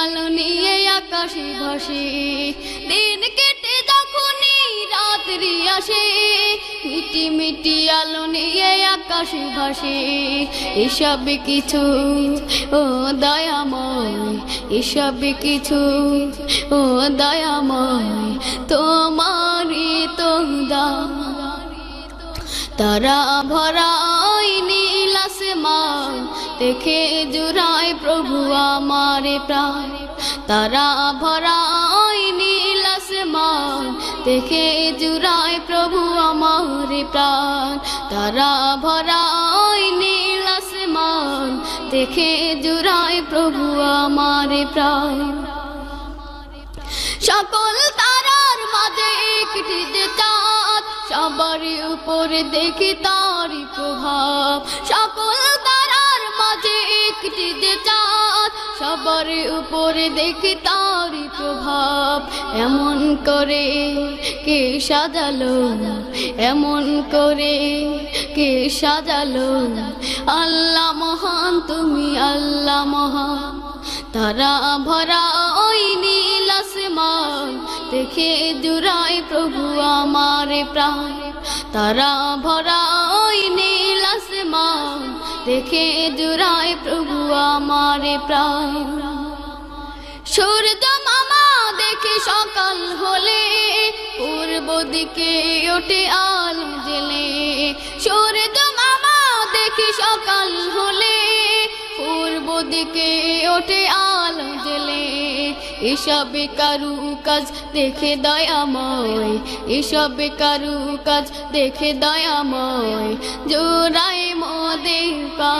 আলো নিয়ে আকাশে ভাসে। দিন কেটে যখনই রাত্রি আসে, মিটি মিটি আলো নিয়ে আকাশে ভাসে। এসব কিছু, ও দয়াময়, এসব কিছু, ও দয়াময়, তোমারই তো দা তারা ভরা দেখে জুড়ায় প্রভু আমার প্রাণ। তারা ভরা নীল আসমান দেখে জুড়ায় প্রভু আমার প্রাণ। তারা ভরা ওই নীল আসমান দেখে জুড়ায় প্রভু আমার প্রাণ। সকল তারার মাঝে একটি চাঁদ, সবার উপরে দেখি তারই প্রভাব। সকল সবার উপরে দেখি তারই প্রভাব। এমন করে কে সাজালো? এমন করে কে সাজালো? আল্লাহ মহান, তুমি আল্লাহ মহান। তারা ভরা ওই নীল দেখে জুড়াই প্রভু আমার প্রাণ। তারা ভরা ওই নীল আসমান দেখে জুড়াই প্রভু আমার প্রাণ। সূর্য মামা দেখে সকাল হলে, পূর্ব দিকে ওঠে আলো জেলে। সূর্য মামা দেখে সকাল হলে, পূর্ব দিকে ওঠে আলো জেলে। এসব কারু কাজ দেখে দয়াময়, এসব কারু কাজ দেখে দয়াময়। জোড়ায় মোদের পা